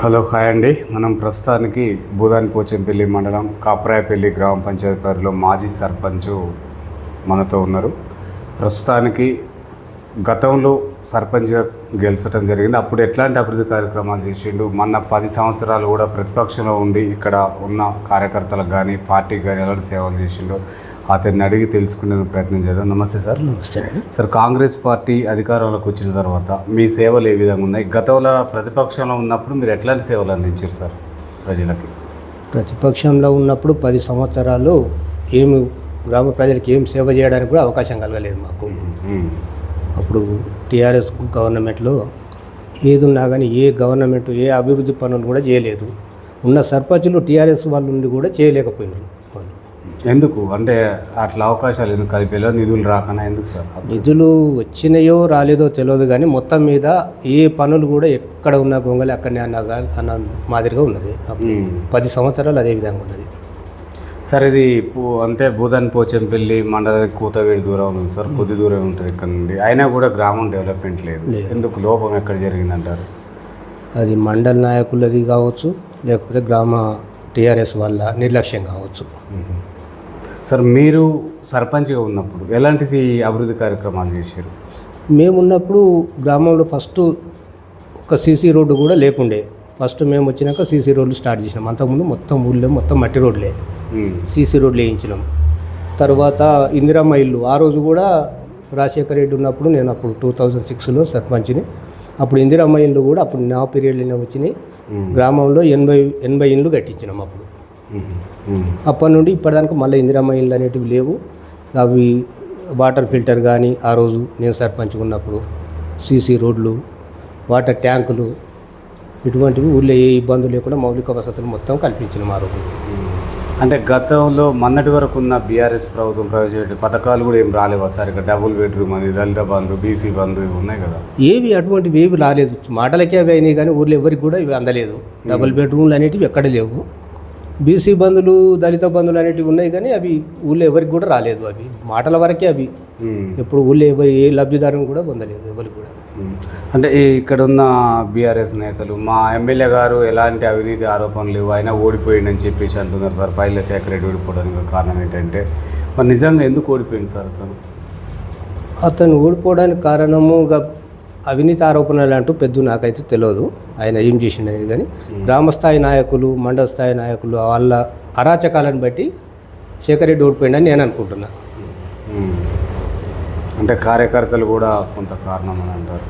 Hello hi అండి. మనం ప్రస్తుతానికి భూదాని పోచంపల్లి మండలం కాపరాయపల్లి గ్రామ పంచాయతీ పరిధిలో మాజీ సర్పంచ్ మనతో ఉన్నారు. ప్రస్తుతానికి గతంలో సర్పంచ్గా గెలిచడం జరిగింది. అప్పుడు ఎట్లాంటి అభివృద్ధి కార్యక్రమాలు చేసిండు? మొన్న పది సంవత్సరాలు కూడా ప్రతిపక్షంలో ఉండి ఇక్కడ ఉన్న కార్యకర్తలకు కానీ పార్టీకి కానీ ఎలాంటి సేవలు చేసిండో? అతన్ని అడిగి తెలుసుకునే ప్రయత్నం చేద్దాం. నమస్తే సార్. నమస్తే సార్ కాంగ్రెస్ పార్టీ అధికారంలోకి వచ్చిన తర్వాత మీ సేవలు ఏ విధంగా ఉన్నాయి? గతంలో ప్రతిపక్షంలో ఉన్నప్పుడు మీరు ఎట్లాంటి సేవలు అందించారు సార్ ప్రజలకి? ప్రతిపక్షంలో ఉన్నప్పుడు పది సంవత్సరాలు ఏమి గ్రామ ప్రజలకు ఏం సేవ చేయడానికి కూడా అవకాశం కలగలేదు మాకు. అప్పుడు టీఆర్ఎస్ గవర్నమెంట్లో ఏది ఉన్నా కానీ ఏ గవర్నమెంట్ ఏ అభివృద్ధి పనులు కూడా చేయలేదు. ఉన్న సర్పంచులు టీఆర్ఎస్ వాళ్ళు ఉండి కూడా చేయలేకపోయారు. ఎందుకు? అంటే అట్లా అవకాశాలు ఎందుకు కలిపేలో నిధులు రాకనా ఎందుకు సార్? నిధులు వచ్చినాయో రాలేదో తెలియదు కానీ మొత్తం మీద ఏ పనులు కూడా ఎక్కడ ఉన్న గొంగలి అక్కడనే అన్న అన్న మాదిరిగా ఉన్నది. పది సంవత్సరాలు అదే విధంగా ఉన్నది. సార్ ఇది అంటే భూదాన్ పోచంపల్లి మండలానికి కూతవేడి దూరం ఉంది సార్. కొద్ది దూరం ఉంటుంది ఇక్కడ నుండి. అయినా కూడా గ్రామం డెవలప్మెంట్ లేదు. ఎందుకు? లోపం ఎక్కడ జరిగిందంటారు? అది మండల నాయకులది కావచ్చు లేకపోతే గ్రామ టీఆర్ఎస్ వల్ల నిర్లక్ష్యం కావచ్చు. సార్ మీరు సర్పంచ్గా ఉన్నప్పుడు ఎలాంటి అభివృద్ధి కార్యక్రమాలు చేశారు? మేమున్నప్పుడు గ్రామంలో ఫస్ట్ ఒక సీసీ రోడ్డు కూడా లేకుండే. ఫస్ట్ మేము వచ్చినాక సీసీ రోడ్లు స్టార్ట్ చేసినాం. అంతకుముందు మొత్తం ఊళ్ళో మొత్తం మట్టి రోడ్లే. సీసీ రోడ్లు వేయించినాం. తర్వాత ఇందిరమ్మ ఇల్లు ఆ రోజు కూడా రాజశేఖర రెడ్డి ఉన్నప్పుడు నేను అప్పుడు టూ థౌజండ్ సిక్స్లో సర్పంచ్ని. అప్పుడు ఇందిరమ్మ ఇల్లు కూడా అప్పుడు నా పీరియడ్లోనే వచ్చినాయి. గ్రామంలో ఎనభై ఎనభై ఇండ్లు కట్టించినాం అప్పుడు. అప్పటి నుండి ఇప్పటిదానికి మళ్ళీ ఇందిరమ్మ ఇళ్ళు అనేటివి లేవు. అవి వాటర్ ఫిల్టర్ కానీ ఆ రోజు నేను సర్పంచ్గా ఉన్నప్పుడు సీసీ రోడ్లు వాటర్ ట్యాంకులు ఇటువంటివి ఊళ్ళో ఏ ఇబ్బందులు లేకుండా మౌలిక వసతులు మొత్తం కల్పించినాం ఆ రోజు. అంటే గతంలో మొన్నటి వరకు ఉన్న బీఆర్ఎస్ ప్రభుత్వం ప్రవేశపెట్టే పథకాలు కూడా ఏం రాలేవా సార్ డబుల్ బెడ్రూమ్ అని దళిత బంధు బీసీ బంధు ఇవి ఉన్నాయి కదా. ఏవి అటువంటివి ఏవి రాలేదు. మాటలకే అవి అయినాయి కానీ ఊళ్ళో ఎవరికి కూడా ఇవి అందలేదు. డబుల్ బెడ్రూమ్లు అనేటివి ఎక్కడ లేవు. బీసీ బంధులు దళిత బంధులు అనేటివి ఉన్నాయి కానీ అవి ఊళ్ళో ఎవరికి కూడా రాలేదు. అవి మాటల వరకే అవి. ఎప్పుడు ఊళ్ళో ఎవరి ఏ లబ్ధిదారుని కూడా పొందలేదు ఎవరికి కూడా. అంటే ఇక్కడ ఉన్న బీఆర్ఎస్ నేతలు మా ఎమ్మెల్యే గారు ఎలాంటి అవినీతి ఆరోపణలు లేవు ఆయన ఓడిపోయిందని చెప్పేసి అంటున్నారు సార్. పైల శేఖర్ రెడ్డి ఓడిపోవడానికి కారణం ఏంటంటే మరి నిజంగా ఎందుకు ఓడిపోయింది సార్ అతను? అతను ఓడిపోవడానికి కారణము గా- అవినీతి ఆరోపణలు అంటూ పెద్ద నాకైతే తెలియదు ఆయన ఏం చేసిండనేది కానీ గ్రామస్థాయి నాయకులు మండల స్థాయి నాయకులు వాళ్ళ అరాచకాలను బట్టి శేఖర్ రెడ్డి ఓడిపోయిండని నేను అనుకుంటున్నా. అంటే కార్యకర్తలు కూడా కొంత కారణం అని అంటారు.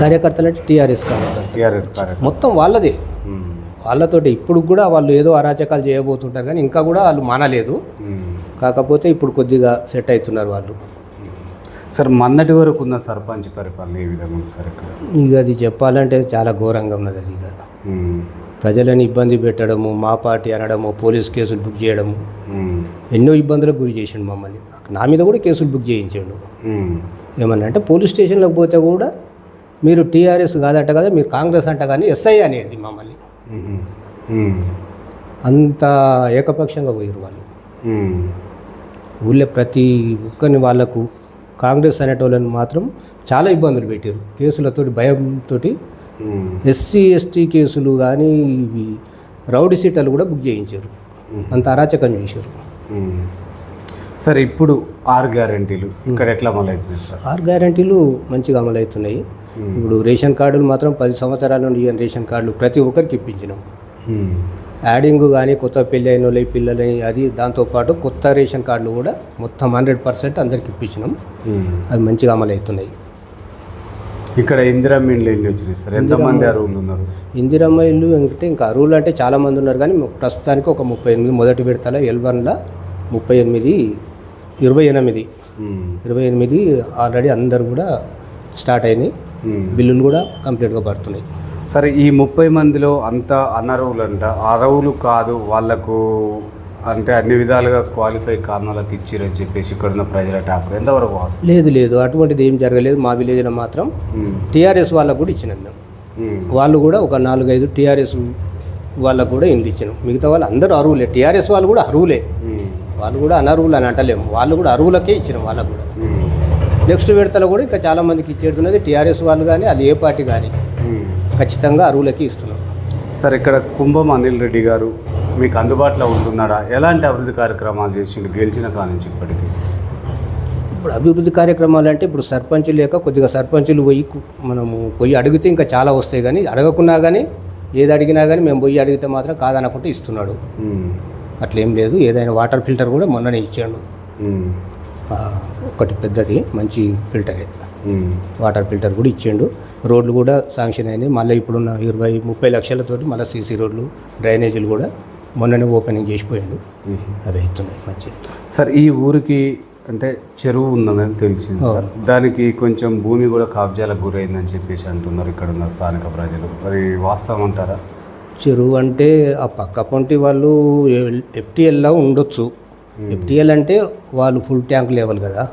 కార్యకర్తలు అంటే టీఆర్ఎస్ కార్యకర్తలు. టీఆర్ఎస్ మొత్తం వాళ్ళదే. వాళ్ళతోటి ఇప్పుడు కూడా వాళ్ళు ఏదో అరాచకాలు చేయబోతుంటారు కానీ ఇంకా కూడా వాళ్ళు మానలేదు. కాకపోతే ఇప్పుడు కొద్దిగా సెట్ అవుతున్నారు వాళ్ళు. సార్ మొన్నటి వరకు ఉన్న సర్పంచ్ పరిపాలన ఏ విధంగా ఉంది సార్ ఇక్కడ ఇక అది చెప్పాలంటే చాలా ఘోరంగా ఉన్నది అది ఇక. ప్రజలను ఇబ్బంది పెట్టడము మా పార్టీ అనడము పోలీస్ కేసులు బుక్ చేయడము. ఎన్నో ఇబ్బందులకు గురి చేసిండు మమ్మల్ని నా మీద కూడా కేసులు బుక్ చేయించాడు. ఏమన్నా అంటే పోలీస్ స్టేషన్లోకి పోతే కూడా మీరు టీఆర్ఎస్ కాదంట కదా మీరు కాంగ్రెస్ అంట కానీ ఎస్ఐ అనేది మమ్మల్ని మ్మ్. మ్మ్. అంత ఏకపక్షంగా పోయారు వాళ్ళు. ఊళ్ళో ప్రతి ఒక్కరిని వాళ్ళకు కాంగ్రెస్ అనేటోళ్ళని మాత్రం చాలా ఇబ్బందులు పెట్టారు కేసులతోటి భయంతో. ఎస్సీ ఎస్టీ కేసులు కానీ ఇవి రౌడీ సీటర్లు కూడా బుక్ చేయించారు. అంత అరాచకం చేశారు. సార్ ఇప్పుడు ఆరు గ్యారంటీలు ఇక్కడ ఎట్లా అమలు అవుతుంది సార్? ఆరు గ్యారంటీలు మంచిగా అమలవుతున్నాయి. ఇప్పుడు రేషన్ కార్డులు మాత్రం పది సంవత్సరాల నుండి రేషన్ కార్డులు ప్రతి ఒక్కరికి ఇప్పించినాం. యాడింగ్ కానీ కొత్త పెళ్ళి అయిన వాళ్ళ పిల్లలని అది దాంతోపాటు కొత్త రేషన్ కార్డులు కూడా మొత్తం హండ్రెడ్ పర్సెంట్ అందరికి ఇప్పించినాం. అవి మంచిగా అమలవుతున్నాయి ఇక్కడ ఇందిరా మిండ్లు ఎన్ని వచ్చినాయి సార్? ఎంతమంది అరువులు ఉన్నారు? ఇందిరమ్మ ఇల్లు అంటే ఇంకా అరువులు అంటే చాలామంది ఉన్నారు కానీ ప్రస్తుతానికి ఒక ముప్పై ఎనిమిది మొదటి విడతల ఎల్వన్ల ముప్పై ఎనిమిది ఇరవై ఎనిమిది. ఇరవై ఎనిమిది ఆల్రెడీ అందరు కూడా స్టార్ట్ అయినాయి. బిల్లులు కూడా కంప్లీట్గా పడుతున్నాయి. సరే ఈ ముప్పై మందిలో అంత అనర్హులు అంట అర్హులు కాదు వాళ్ళకు అంటే అన్ని విధాలుగా క్వాలిఫై కారణాలకు ఇచ్చిరని చెప్పేసి ఇక్కడ ఉన్న ప్రజల టాక్. ఎంతవరకు వాస్తవం? లేదు లేదు. అటువంటిది ఏం జరగలేదు. మా విలేజ్లో మాత్రం. టీఆర్ఎస్ వాళ్ళకు కూడా ఇచ్చినాం మేము. వాళ్ళు కూడా ఒక నాలుగైదు టీఆర్ఎస్ వాళ్ళకు కూడా ఇండ్లు ఇచ్చినాం. మిగతా వాళ్ళు అందరూ అరువులే టీఆర్ఎస్ వాళ్ళు కూడా అరువులే. వాళ్ళు కూడా అనర్హులు అని అంటలేము. వాళ్ళు కూడా అరువులకే ఇచ్చినాం వాళ్ళకు కూడా. నెక్స్ట్ విడతలో కూడా ఇంకా చాలా మందికి ఇచ్చేడుతున్నది టీఆర్ఎస్ వాళ్ళు కానీ అది ఏ పార్టీ కానీ. ఖచ్చితంగా అరువులకి ఇస్తున్నాం. సార్ ఇక్కడ కుంభం అనిల్ రెడ్డి గారు మీకు అందుబాటులో ఉంటున్నాడా? ఎలాంటి అభివృద్ధి కార్యక్రమాలు చేసిండు గెలిచిన కాడ నుంచి ఇప్పటికీ? ఇప్పుడు అభివృద్ధి కార్యక్రమాలు అంటే ఇప్పుడు సర్పంచులు లేక కొద్దిగా సర్పంచులు పోయి మనము పోయి అడిగితే ఇంకా చాలా వస్తాయి కానీ అడగకున్నా కానీ ఏది అడిగినా కానీ మేము పోయి అడిగితే మాత్రం కాదనకుంటే ఇస్తున్నాడు. అట్లేం లేదు. ఏదైనా వాటర్ ఫిల్టర్ కూడా మొన్ననే ఇచ్చాడు. ఒకటి పెద్దది మంచి ఫిల్టరే. వాటర్ ఫిల్టర్ కూడా ఇచ్చిండు. రోడ్లు కూడా శాంక్షన్ అయినాయి. మళ్ళీ ఇప్పుడున్న ఇరవై ముప్పై లక్షలతోటి మళ్ళీ సీసీ రోడ్లు డ్రైనేజీలు కూడా మొన్ననే ఓపెనింగ్ చేసిపోయిండు. అవి అవుతున్నాయి మంచి సార్ ఈ ఊరికి అంటే చెరువు ఉందని తెలిసింది సార్. దానికి కొంచెం భూమి కూడా కబ్జాలకు గురైందని చెప్పేసి అంటున్నారు ఇక్కడ ఉన్న స్థానిక ప్రజలు. అది వాస్తవం అంటారా? చెరువు అంటే ఆ పక్క పొంటి వాళ్ళు ఎఫ్టీఎల్లో ఉండొచ్చు. ఎఫ్టీఎల్ అంటే వాళ్ళు ఫుల్ ట్యాంక్ లెవెల్ కదా.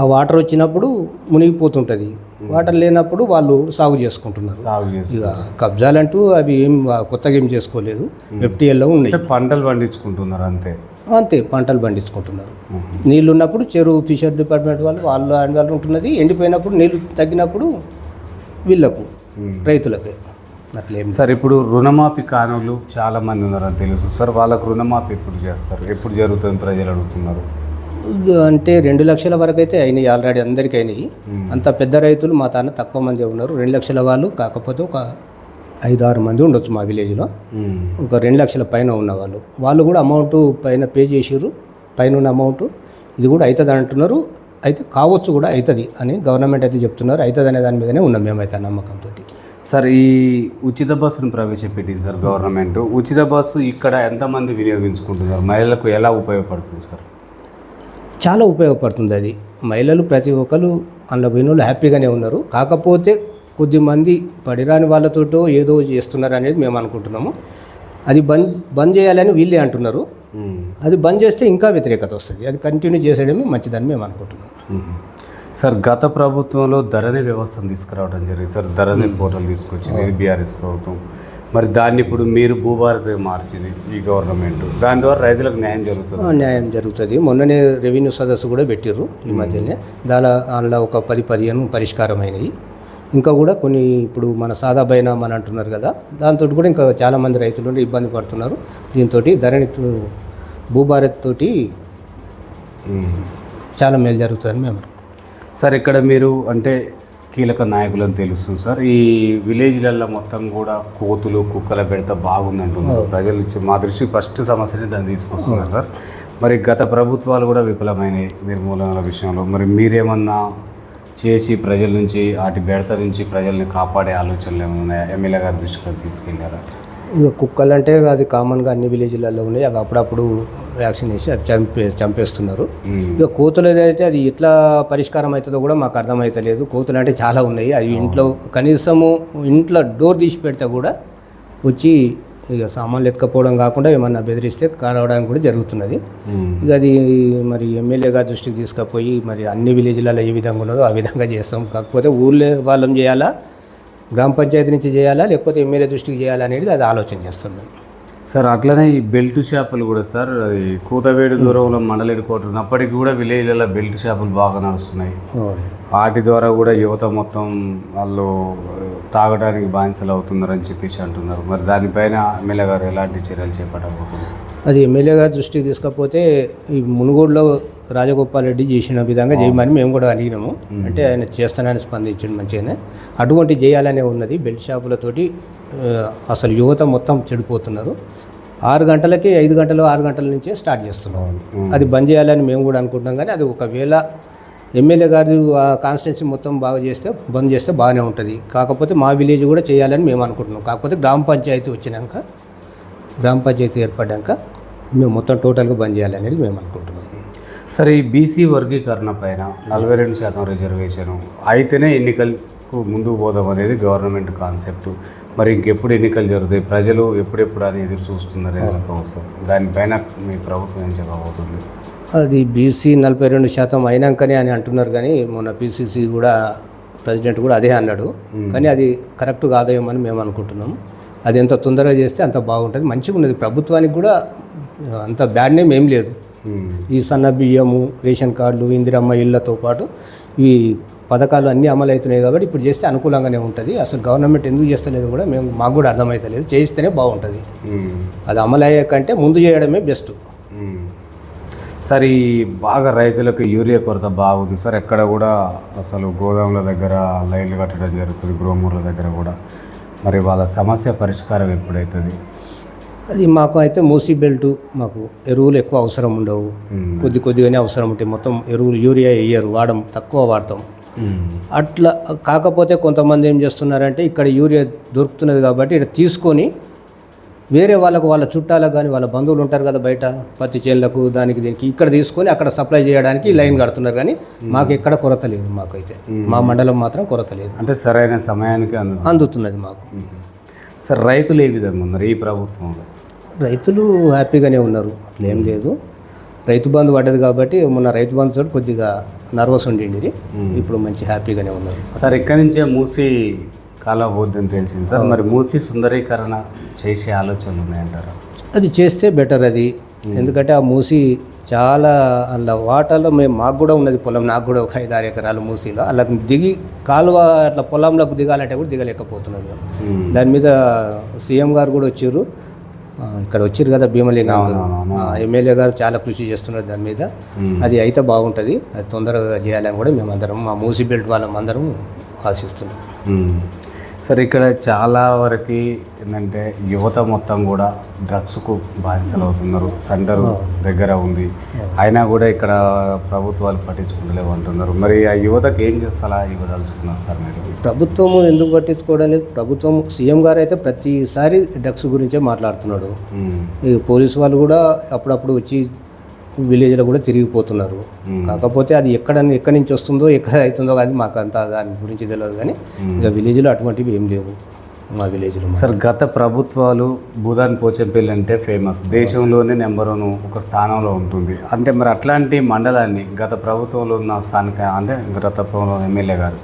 ఆ వాటర్ వచ్చినప్పుడు మునిగిపోతుంటుంది. వాటర్ లేనప్పుడు వాళ్ళు సాగు చేసుకుంటున్నారు. ఇక కబ్జాలంటూ అవి ఏం కొత్తగా ఏం చేసుకోలేదు. ఎఫ్టీఎల్లో ఉన్నాయి. పంటలు పండించుకుంటున్నారు అంతే. అంతే పంటలు పండించుకుంటున్నారు. నీళ్ళు ఉన్నప్పుడు చెరువు ఫిషర్ డిపార్ట్మెంట్ వాళ్ళు వాళ్ళు ఆయన వాళ్ళు ఉంటున్నది. ఎండిపోయినప్పుడు నీళ్ళు తగ్గినప్పుడు వీళ్ళకు రైతులకే. అట్లేం సార్ ఇప్పుడు రుణమాఫీ కానులు చాలా మంది ఉన్నారని తెలుసు. సార్ వాళ్ళకు రుణమాఫీ ఎప్పుడు చేస్తారు? ఎప్పుడు జరుగుతుంది? ప్రజలు అడుగుతున్నారు. అంటే రెండు లక్షల వరకు అయితే అయినాయి ఆల్రెడీ అందరికీ అయినాయి. అంత పెద్ద రైతులు మా తాన తక్కువ మంది ఉన్నారు. రెండు లక్షల వాళ్ళు కాకపోతే ఒక ఐదు ఆరు మంది ఉండొచ్చు మా విలేజ్లో. ఒక రెండు లక్షల పైన ఉన్న వాళ్ళు. వాళ్ళు కూడా అమౌంట్ పైన పే చేసిర్రు. పైన ఉన్న అమౌంట్ ఇది కూడా అవుతుంది అంటున్నారు. అయితే కావచ్చు కూడా అవుతుంది అని గవర్నమెంట్ అయితే చెప్తున్నారు. అవుతుంది అనే దాని మీదనే ఉన్నాం మేమైతే నమ్మకంతో సార్ ఈ ఉచిత బస్సును ప్రవేశపెట్టింది సార్ గవర్నమెంట్. ఉచిత బస్సు ఇక్కడ ఎంతమంది వినియోగించుకుంటున్నారు? మహిళలకు ఎలా ఉపయోగపడుతుంది సార్? చాలా ఉపయోగపడుతుంది అది. మహిళలు ప్రతి ఒక్కరు అందులో పోయిన హ్యాపీగానే ఉన్నారు. కాకపోతే కొద్దిమంది పడిరాని వాళ్ళతోటో ఏదో చేస్తున్నారు అనేది మేము అనుకుంటున్నాము. అది బంద్ బంద్ చేయాలని వీళ్ళే అంటున్నారు. అది బంద్ చేస్తే ఇంకా వ్యతిరేకత వస్తుంది. అది కంటిన్యూ చేసేయడమే మంచిదని మేము అనుకుంటున్నాం. సార్ గత ప్రభుత్వంలో ధరణి వ్యవస్థను తీసుకురావడం జరిగింది. సార్ ధరణి పోర్టల్ తీసుకొచ్చింది బీఆర్ఎస్ ప్రభుత్వం. మరి దాన్ని ఇప్పుడు మీరు భూభారతి మార్చింది ఈ గవర్నమెంట్. దాని ద్వారా రైతులకు న్యాయం జరుగుతుంది? న్యాయం జరుగుతుంది. మొన్ననే రెవెన్యూ సదస్సు కూడా పెట్టిర్రు ఈ మధ్యనే. దాని అందులో ఒక పది పదిహేను పరిష్కారం అయినాయి ఇంకా కూడా కొన్ని ఇప్పుడు మన సాదా బైనామా అని అంటున్నారు కదా దాంతో కూడా ఇంకా చాలామంది రైతులు ఇబ్బంది పడుతున్నారు. దీంతో ధరణి భూభారత్ తోటి. చాలా మేలు జరుగుతుందని మేము. సార్ ఇక్కడ మీరు అంటే కీలక నాయకులని తెలుస్తుంది సార్. ఈ విలేజ్లలో మొత్తం కూడా కోతులు కుక్కల పెడత బాగుందంటున్నారు. ప్రజలు మా దృష్టి ఫస్ట్ సమస్యని దాన్ని తీసుకొస్తున్నారు సార్. మరి గత ప్రభుత్వాలు కూడా విఫలమైనవి నిర్మూలనల విషయంలో మరి మీరేమన్నా చేసి ప్రజల నుంచి వాటి బెడత నుంచి ప్రజల్ని కాపాడే ఆలోచనలు ఏమైనా ఉన్నాయా? ఎమ్మెల్యే గారి దృష్టికి తీసుకెళ్ళారా? ఇక కుక్కలు అంటే అది కామన్గా అన్ని విలేజ్లలో ఉన్నాయి. అవి అప్పుడప్పుడు వ్యాక్సిన్ వేసి అది చంపే చంపేస్తున్నారు. ఇక కోతులు అయితే అది ఎట్లా పరిష్కారం అవుతుందో కూడా మాకు అర్థమవుతలేదు కోతులు అంటే చాలా ఉన్నాయి. అవి ఇంట్లో కనీసము ఇంట్లో డోర్ తీసి పెడితే కూడా వచ్చి ఇక సామాన్లు ఎత్తుకపోవడం కాకుండా ఏమన్నా బెదిరిస్తే కారవడానికి కూడా జరుగుతున్నది. ఇక అది మరి ఎమ్మెల్యే గారి దృష్టికి తీసుకుపోయి మరి అన్ని విలేజ్లలో ఏ విధంగా ఉన్నదో ఆ విధంగా చేస్తాం. కాకపోతే ఊళ్ళో వాళ్ళం చేయాలా? గ్రామ పంచాయతీ నుంచి చేయాలా? లేకపోతే ఎమ్మెల్యే దృష్టికి చేయాలా అనేది అది ఆలోచన చేస్తాం మేము సార్ అట్లనే ఈ బెల్ట్ షాపులు కూడా సార్ అది కూతవేడు దూరంలో మండలేడు కోట ఉన్నప్పటికీ కూడా విలేజ్లలో బెల్ట్ షాపులు బాగా నడుస్తున్నాయి. వాటి ద్వారా కూడా యువత మొత్తం వాళ్ళు తాగడానికి బానిసలు అవుతున్నారని చెప్పేసి అంటున్నారు. మరి దానిపైన ఎమ్మెల్యే గారు ఎలాంటి చర్యలు చేపట్టబోతున్నారు? అది ఎమ్మెల్యే గారి దృష్టికి తీసుకపోతే ఈ మునుగోడులో రాజగోపాల్ రెడ్డి చేసిన విధంగా చేయమని మేము కూడా అడిగినాము. అంటే ఆయన చేస్తానని స్పందించండి మంచిగానే. అటువంటి చేయాలనే ఉన్నది బెల్ట్ షాపులతోటి అసలు యువత మొత్తం చెడిపోతున్నారు. ఆరు గంటలకి ఐదు గంటలు ఆరు గంటల నుంచే స్టార్ట్ చేస్తున్నారు అది బంద్ చేయాలని మేము కూడా అనుకుంటున్నాం కానీ అది ఒకవేళ ఎమ్మెల్యే గారి కాన్స్టిట్యున్సీ మొత్తం బాగా చేస్తే బంద్ చేస్తే బాగానే ఉంటుంది. కాకపోతే మా విలేజ్ కూడా చేయాలని మేము అనుకుంటున్నాం. కాకపోతే గ్రామ పంచాయతీ వచ్చినాక గ్రామ పంచాయతీ ఏర్పడ్డాక మేము మొత్తం టోటల్గా బంద్ చేయాలనేది మేము అనుకుంటున్నాం. సరే ఈ బీసీ వర్గీకరణ పైన నలభై రెండు శాతం రిజర్వేషన్ అయితేనే ఎన్నికలకు ముందుకు పోదాం అనేది గవర్నమెంట్ కాన్సెప్ట్. మరి ఇంకెప్పుడు ఎన్నికలు జరుగుతాయి? ప్రజలు ఎప్పుడెప్పుడు అని ఎదురు చూస్తున్నారు కోసం దానిపైన మీ ప్రభుత్వం ఏం చెప్పబోతుంది? అది బీసీ నలభై రెండు శాతం అయినాకనే అని అంటున్నారు కానీ మొన్న పీసీసీ కూడా ప్రెసిడెంట్ కూడా అదే అన్నాడు. కానీ అది కరెక్ట్ కాదేమో అని మేము అనుకుంటున్నాం. అది ఎంత తొందరగా చేస్తే అంత బాగుంటుంది. మంచిగా ఉన్నది. ప్రభుత్వానికి కూడా అంత బ్యాడ్ నేమ్ ఏం లేదు. ఈ సన్న బియ్యము రేషన్ కార్డులు ఇందిరమ్మ ఇళ్ళతో పాటు ఈ పథకాలు అన్నీ అమలు అవుతున్నాయి కాబట్టి ఇప్పుడు చేస్తే అనుకూలంగానే ఉంటుంది అసలు గవర్నమెంట్ ఎందుకు చేస్తలేదు కూడా మేము మాకు కూడా అర్థమవుతలేదు చేయిస్తేనే బాగుంటుంది. అది అమలు అయ్యే కంటే ముందు చేయడమే బెస్ట్. సార్ ఈ బాగా రైతులకు యూరియా కొరత బాగుంది సార్ ఎక్కడ కూడా అసలు గోదాముల దగ్గర లైన్లు కట్టడం జరుగుతుంది గృహమూర్ల దగ్గర కూడా మరి వాళ్ళ సమస్య పరిష్కారం ఎప్పుడవుతుంది అది మాకు అయితే మూసీ బెల్ట్ మాకు ఎరువులు ఎక్కువ అవసరం ఉండవు. కొద్ది కొద్దిగానే అవసరం ఉంటాయి మొత్తం ఎరువులు యూరియా వేయరు వాడడం తక్కువ వాడతాం. అట్లా కాకపోతే కొంతమంది ఏం చేస్తున్నారంటే ఇక్కడ యూరియా దొరుకుతున్నది కాబట్టి ఇక్కడ తీసుకొని వేరే వాళ్ళకు వాళ్ళ చుట్టాలకు కానీ వాళ్ళ బంధువులు ఉంటారు కదా బయట పత్తి చేనులకు దానికి దీనికి ఇక్కడ తీసుకొని అక్కడ సప్లై చేయడానికి లైన్ కడుతున్నారు కానీ మాకు ఎక్కడ కొరత లేదు మాకైతే. మా మండలం మాత్రం కొరత లేదు. అంటే సరైన సమయానికి అందు అందుతున్నది మాకు. సార్ రైతులు ఏ విధంగా ఉన్నారు ఈ ప్రభుత్వంలో? రైతులు హ్యాపీగానే ఉన్నారు అట్లా ఏం లేదు. రైతు బంధు పడ్డది కాబట్టి మొన్న రైతు బంధు కొద్దిగా నర్వస్ ఉండిండి ఇప్పుడు మంచి హ్యాపీగానే ఉన్నారు. సార్ ఇక్కడి నుంచే మూసి కాలం పోద్దని తెలిసింది సార్? మరి మూసి సుందరీకరణ చేసే ఆలోచనలు ఉన్నాయంటారా? అది చేస్తే బెటర్ అది. ఎందుకంటే ఆ మూసి చాలా అలా వాటర్లో మేము మాకు కూడా ఉన్నది పొలం నాకు కూడా ఒక ఐదు ఆరు ఎకరాలు మూసిలో. అలా దిగి కాలువ అట్లా పొలంలోకి దిగాలంటే కూడా దిగలేకపోతున్నాం మేము. దాని మీద సీఎం గారు కూడా వచ్చారు. ఇక్కడ వచ్చారు కదా భీమలింగం. ఎమ్మెల్యే గారు చాలా కృషి చేస్తున్నారు దాని మీద. అది అయితే బాగుంటుంది అది తొందరగా చేయాలని కూడా మేము అందరం మా మూసి బెల్ట్ వాళ్ళం అందరం ఆశిస్తున్నాం. సార్ ఇక్కడ చాలా వరకు ఏంటంటే యువత మొత్తం కూడా డ్రగ్స్కు బానిసలు అవుతున్నారు సెంటర్ దగ్గర ఉంది. అయినా కూడా ఇక్కడ ప్రభుత్వాలు పట్టించుకుంటలేవు అంటున్నారు. మరి ఆ యువతకు ఏం చేస్తా ఇవ్వదలుచుకున్నారు సార్ మీరు? ప్రభుత్వం ఎందుకు పట్టించుకోవడం లేదు. ప్రభుత్వం సీఎం గారు అయితే ప్రతిసారి డ్రగ్స్ గురించే మాట్లాడుతున్నాడు. ఈ పోలీసు వాళ్ళు కూడా అప్పుడప్పుడు వచ్చి విలేజ్లో కూడా తిరిగిపోతున్నారు. కాకపోతే అది ఎక్కడ ఎక్కడి నుంచి వస్తుందో ఎక్కడ అవుతుందో అది మాకు అంత దాని గురించి తెలియదు కానీ ఇక విలేజ్లో అటువంటివి ఏం లేవు మా విలేజ్లో సార్ గత ప్రభుత్వాలు భూదాన్ పోచంపల్లి అంటే ఫేమస్. దేశంలోనే నెంబర్ వన్ ఒక స్థానంలో ఉంటుంది. అంటే మరి అట్లాంటి మండలాన్ని గత ప్రభుత్వంలో ఉన్న స్థానిక అంటే గత ప్రభుత్వంలో ఎమ్మెల్యే గారు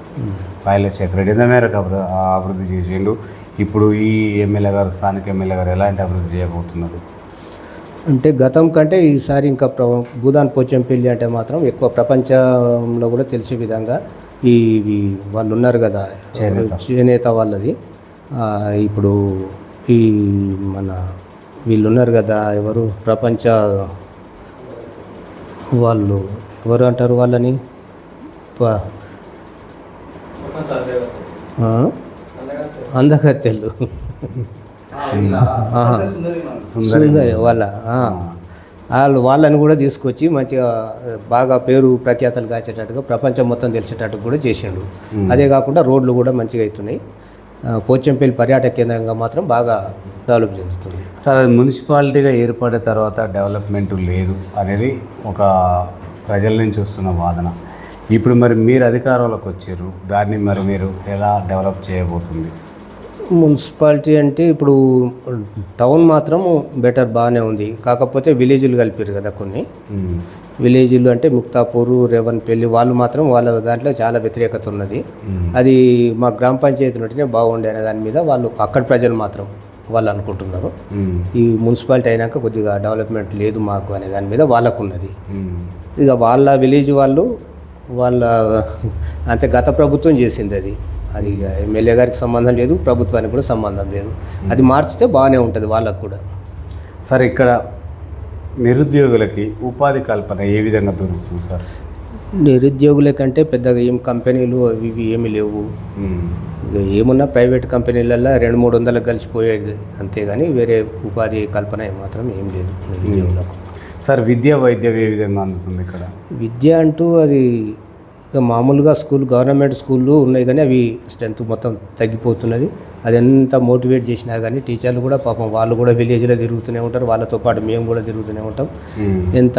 పాయలశేఖర్ రెడ్డి ఎంత మేరకు అభివృ- అభివృద్ధి చేసిండు. ఇప్పుడు ఈ ఎమ్మెల్యే గారు స్థానిక ఎమ్మెల్యే గారు ఎలాంటి అభివృద్ధి చేయబోతున్నారు? అంటే గతం కంటే ఈసారి ఇంకా ప్ర భూదాన్ పోచంపల్లి అంటే మాత్రం ఎక్కువ ప్రపంచంలో కూడా తెలిసే విధంగా ఈ ఈ వాళ్ళు ఉన్నారు కదా. చేనేత. చేనేత వాళ్ళది. ఆ, ఇప్పుడు ఈ మన వీళ్ళు ఉన్నారు కదా ఎవరు ప్రపంచ వాళ్ళు ఎవరు అంటారు వాళ్ళని? ఆహా. సుందరి వాళ్ళ. వాళ్ళు వాళ్ళని కూడా తీసుకొచ్చి మంచిగా బాగా పేరు ప్రఖ్యాతలు కాచేటట్టుగా ప్రపంచం మొత్తం తెలిసేటట్టు కూడా చేసిండు. అదే కాకుండా రోడ్లు కూడా మంచిగా అవుతున్నాయి పోచంపల్లి పర్యాటక కేంద్రంగా మాత్రం బాగా డెవలప్ చెందుతుంది. సార్ అది మున్సిపాలిటీగా ఏర్పడిన తర్వాత డెవలప్మెంట్ లేదు అనేది ఒక ప్రజల నుంచి వస్తున్న వాదన. ఇప్పుడు మరి మీరు అధికారంలోకి వచ్చారు దాన్ని మరి మీరు ఎలా డెవలప్ చేయబోతుంది? మున్సిపాలిటీ అంటే ఇప్పుడు టౌన్ మాత్రం బెటర్ బాగానే ఉంది కాకపోతే విలేజ్లు కలిపారు కదా కొన్ని. విలేజ్లు అంటే ముక్తాపూరు రేవన్పల్లి వాళ్ళు మాత్రం వాళ్ళ దాంట్లో చాలా వ్యతిరేకత ఉన్నది. అది మా గ్రామ పంచాయతీ నుండినే బాగుండే అనే దాని మీద వాళ్ళు అక్కడ ప్రజలు మాత్రం వాళ్ళు అనుకుంటున్నారు. ఈ మున్సిపాలిటీ అయినాక కొద్దిగా డెవలప్మెంట్ లేదు మాకు అనే దాని మీద వాళ్ళకు ఉన్నది. ఇక వాళ్ళ విలేజ్ వాళ్ళు వాళ్ళ అంటే గత ప్రభుత్వం చేసింది అది అది ఎమ్మెల్యే గారికి సంబంధం లేదు ప్రభుత్వానికి కూడా సంబంధం లేదు. అది మార్చితే బాగానే ఉంటుంది వాళ్ళకు కూడా. సార్ ఇక్కడ నిరుద్యోగులకి ఉపాధి కల్పన ఏ విధంగా దొరుకుతుంది సార్? నిరుద్యోగుల కంటే పెద్దగా ఏం కంపెనీలు అవి ఇవి ఏమీ లేవు. ఏమున్నా ప్రైవేట్ కంపెనీలలో రెండు మూడు వందలకు కలిసిపోయేది అంతేగాని వేరే ఉపాధి కల్పన మాత్రం ఏం లేదు నిరుద్యోగులకు. సార్ విద్య వైద్యం ఏ విధంగా అందుతుంది ఇక్కడ? విద్య అంటూ అది ఇక మామూలుగా స్కూల్ గవర్నమెంట్ స్కూళ్ళు ఉన్నాయి కానీ అవి స్ట్రెంత్ మొత్తం తగ్గిపోతున్నది. అది ఎంత మోటివేట్ చేసినా కానీ టీచర్లు కూడా పాపం వాళ్ళు కూడా విలేజ్లో తిరుగుతూనే ఉంటారు. వాళ్ళతో పాటు మేము కూడా తిరుగుతూనే ఉంటాం. ఎంత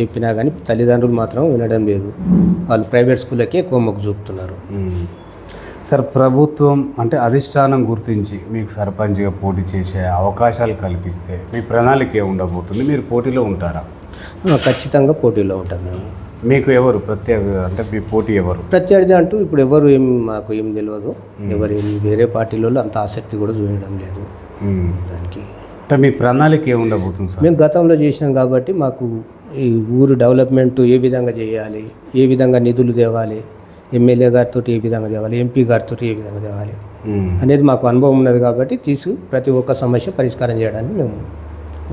చెప్పినా కానీ తల్లిదండ్రులు మాత్రం వినడం లేదు. వాళ్ళు ప్రైవేట్ స్కూళ్ళకే ఎక్కువ మొగ్గు చూపుతున్నారు. సార్ ప్రభుత్వం అంటే అధిష్టానం గుర్తించి మీకు సర్పంచ్గా పోటీ చేసే అవకాశాలు కల్పిస్తే మీ ప్రణాళిక ఏ ఉండబోతుంది మీరు పోటీలో ఉంటారా? ఖచ్చితంగా పోటీలో ఉంటాం మేము. మీకు ఎవరు ప్రత్యేక అంటే మీ పోటీ ఎవరు? ప్రత్యర్థి అంటూ ఇప్పుడు ఎవరు ఏం మాకు ఏం తెలియదు. ఎవరు ఏం వేరే పార్టీలలో అంత ఆసక్తి కూడా చూడడం లేదు. దానికి అంటే మీ ప్రణాళిక ఏ ఉండబోతుంది సార్? మేము గతంలో చేసినాం కాబట్టి మాకు ఈ ఊరు డెవలప్మెంట్ ఏ విధంగా చేయాలి ఏ విధంగా నిధులు తేవాలి ఎమ్మెల్యే గారితో ఏ విధంగా తేవాలి ఎంపీ గారితో ఏ విధంగా తేవాలి. అనేది మాకు అనుభవం ఉన్నది కాబట్టి తీసి ప్రతి ఒక్క సమస్య పరిష్కారం చేయడానికి మేము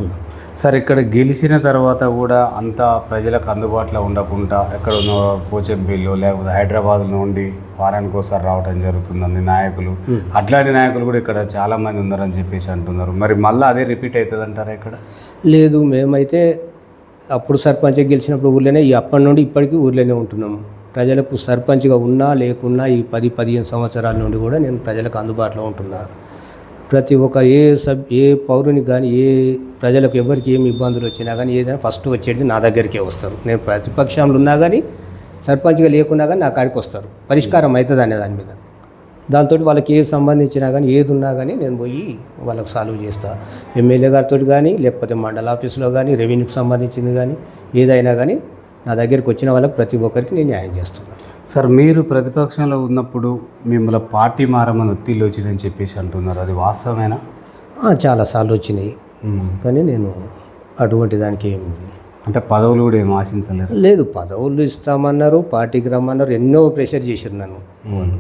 ఉన్నాం. సార్ ఇక్కడ గెలిచిన తర్వాత కూడా అంత ప్రజలకు అందుబాటులో ఉండకుండా ఎక్కడ ఉన్న పోచంపల్లి లేకపోతే హైదరాబాద్ నుండి వారానికి ఒకసారి రావడం జరుగుతుందండి నాయకులు. అట్లాంటి నాయకులు కూడా ఇక్కడ చాలా మంది ఉన్నారని చెప్పేసి అంటున్నారు. మరి మళ్ళీ అదే రిపీట్ అవుతుంది అంటారా ఇక్కడ? లేదు మేమైతే అప్పుడు సర్పంచ్ గెలిచినప్పుడు ఊర్లోనే ఈ అప్పటి నుండి ఇప్పటికీ ఊర్లోనే ఉంటున్నాము ప్రజలకు సర్పంచ్గా ఉన్నా లేకున్నా ఈ పది పదిహేను సంవత్సరాల నుండి కూడా నేను ప్రజలకు అందుబాటులో ఉంటున్నా. ప్రతి ఒక్క ఏ సబ్ ఏ పౌరునికి కానీ ఏ ప్రజలకు ఎవరికి ఏమి ఇబ్బందులు వచ్చినా కానీ ఏదైనా ఫస్ట్ వచ్చేది నా దగ్గరికే వస్తారు. నేను ప్రతిపక్షంలో ఉన్నా కానీ సర్పంచ్గా లేకున్నా కానీ నా కాడికి వస్తారు. పరిష్కారం అవుతుంది అనే దాని మీద. దాంతో వాళ్ళకి ఏది సంబంధించినా కానీ ఏది ఉన్నా కానీ నేను పోయి వాళ్ళకి సాల్వ్ చేస్తా. ఎమ్మెల్యే గారితో కానీ లేకపోతే మండల ఆఫీసులో కానీ రెవెన్యూకి సంబంధించింది కానీ ఏదైనా కానీ నా దగ్గరికి వచ్చిన వాళ్ళకి ప్రతి ఒక్కరికి నేను న్యాయం చేస్తున్నాను సార్ మీరు ప్రతిపక్షంలో ఉన్నప్పుడు మిమ్మల్ని పార్టీ మారమని ఒత్తిళ్ళు వచ్చిందని చెప్పేసి అంటున్నారు. అది వాస్తవమేనా? ఆ, చాలా సార్లు వచ్చినాయి. కానీ నేను అటువంటి దానికి అంటే పదవులు కూడా ఏం ఆశించలేరు? లేదు పదవులు ఇస్తామన్నారు పార్టీకి రమ్మన్నారు ఎన్నో ప్రెషర్ చేశారు నన్ను వాళ్ళు.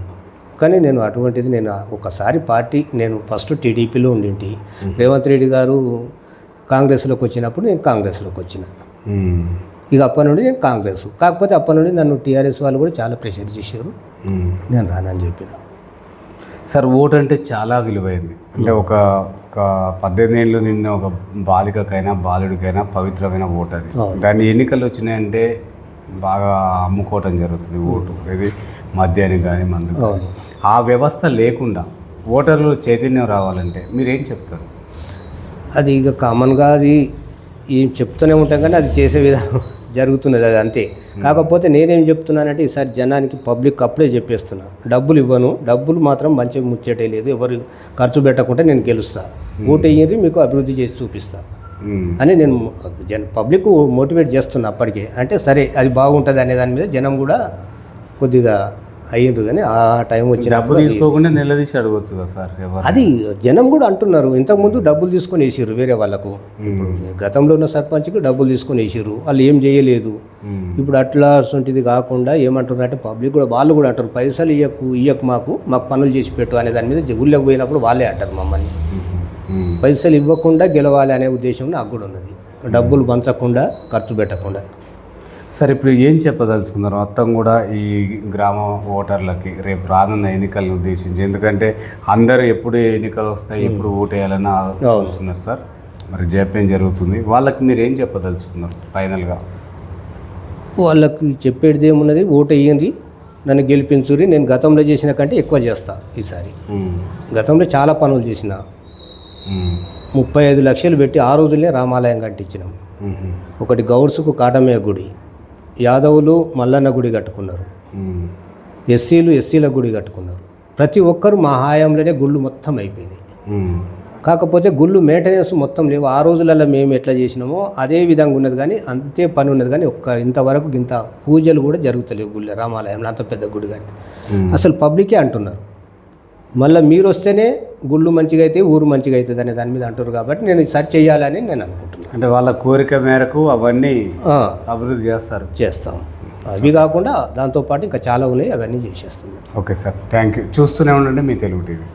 కానీ నేను అటువంటిది నేను ఒకసారి పార్టీ నేను ఫస్ట్ టీడీపీలో ఉండింటి. రేవంత్ రెడ్డి గారు కాంగ్రెస్లోకి వచ్చినప్పుడు నేను కాంగ్రెస్లోకి వచ్చిన. ఇక అప్పటి నుండి నేను కాంగ్రెస్. కాకపోతే అప్పటి నుండి నన్ను టీఆర్ఎస్ వాళ్ళు కూడా చాలా ప్రెషర్ చేశారు. నేను రానని చెప్పిన. సార్ ఓటు అంటే చాలా విలువైంది. అంటే ఒక ఒక పద్దెనిమిది ఏళ్ళు నిన్న ఒక బాలికకైనా బాలుడికైనా పవిత్రమైన ఓటు అది. దాన్ని ఎన్నికలు వచ్చినాయంటే బాగా అమ్ముకోవటం జరుగుతుంది ఓటు. ఇది మద్యానికి కానీ మందు ఆ వ్యవస్థ లేకుండా ఓటర్లు చైతన్యం రావాలంటే మీరేం చెప్తారు? అది ఇక కామన్గా అది ఏం చెప్తూనే ఉంటాం కానీ అది చేసే విధానం. జరుగుతున్నది అది అంతే. కాకపోతే నేనేం చెప్తున్నానంటే ఈసారి జనానికి పబ్లిక్ అప్పుడే చెప్పేస్తున్నా. డబ్బులు ఇవ్వను. డబ్బులు మాత్రం మంచి ముచ్చటే లేదు. ఎవరు ఖర్చు పెట్టకుండా నేను గెలుస్తా. ఓటు వేయండి మీకు అభివృద్ధి చేసి చూపిస్తా. అని నేను జన పబ్లిక్ మోటివేట్ చేస్తున్నా అప్పటికే. అంటే సరే అది బాగుంటుంది అనే దాని మీద జనం కూడా కొద్దిగా అయ్యిండ్రు కానీ ఆ టైం డబ్బు వచ్చినప్పుడు అది- తీసుకోకుండా నిలదీసి అడగొచ్చు కదా సార్ అది జనం కూడా అంటున్నారు. ఇంతకుముందు డబ్బులు తీసుకొని వేసిర్రు వేరే వాళ్ళకు. ఇప్పుడు గతంలో ఉన్న సర్పంచ్కి డబ్బులు తీసుకొని వేసిర్రు. వాళ్ళు ఏం చేయలేదు. ఇప్పుడు అట్లా అటువంటిది కాకుండా ఏమంటున్నారు అంటే పబ్లిక్ కూడా వాళ్ళు కూడా అంటారు పైసలు ఇయ్యకు ఇయ్యకు మాకు మాకు పనులు చేసి పెట్టు అనే దాని మీద ఊళ్ళోకి పోయినప్పుడు వాళ్ళే అంటారు మమ్మల్ని. పైసలు ఇవ్వకుండా గెలవాలి అనే ఉద్దేశం నాకు కూడా ఉన్నది. డబ్బులు పంచకుండా ఖర్చు పెట్టకుండా. సార్ ఇప్పుడు ఏం చెప్పదలుచుకున్నారు? మొత్తం కూడా ఈ గ్రామ ఓటర్లకి రేపు రానున్న ఎన్నికలను ఉద్దేశించి ఎందుకంటే అందరూ ఎప్పుడు ఎన్నికలు వస్తాయి ఎప్పుడు ఓటేయాలని చూస్తున్నారు సార్. మరి జాప్యం జరుగుతుంది? వాళ్ళకి మీరు ఏం చెప్పదలుచుకున్నారు ఫైనల్గా? వాళ్ళకి చెప్పేది ఏమున్నది? ఓటు వేయండి నన్ను గెలిపించురి నేను గతంలో చేసిన కంటే ఎక్కువ చేస్తా ఈసారి. గతంలో చాలా పనులు చేసిన. ముప్పై ఐదు లక్షలు పెట్టి ఆ రోజులనే రామాలయం కట్టించినాం ఉమ్. ఒకటి గౌడ్స్కు కాటమయ్య గుడి. యాదవులు మల్లన్న గుడి కట్టుకున్నారు. ఎస్సీలు ఎస్సీల గుడి కట్టుకున్నారు. ప్రతి ఒక్కరు మా హాయంలోనే గుళ్ళు మొత్తం అయిపోయినాయి. ఉమ్. కాకపోతే గుళ్ళు మెయింటెనెన్స్ మొత్తం లేవు. ఆ రోజులలో మేము ఎట్లా చేసినామో అదే విధంగా ఉన్నది కానీ అంతే పని ఉన్నది కానీ ఒక్క ఇంతవరకు ఇంత పూజలు కూడా జరుగుతలేవు గుళ్ళ రామాలయంలో. అంత పెద్ద గుడి కానీ. అసలు పబ్లికే అంటున్నారు. మళ్ళీ మీరు వస్తేనే గుళ్ళు మంచిగా అయితే ఊరు మంచిగా అవుతుంది అనే దాని మీద అంటారు కాబట్టి నేను సర్చ్ చేయాలని నేను అనుకుంటున్నాను అంటే వాళ్ళ కోరిక మేరకు అవన్నీ అభివృద్ధి చేస్తారు. చేస్తాం. అవి కాకుండా దాంతోపాటు ఇంకా చాలా ఉన్నాయి అవన్నీ చేసేస్తున్నాం. Okay sir. థ్యాంక్ యూ చూస్తూనే ఉండండి మీ తెలుగు టీవీ.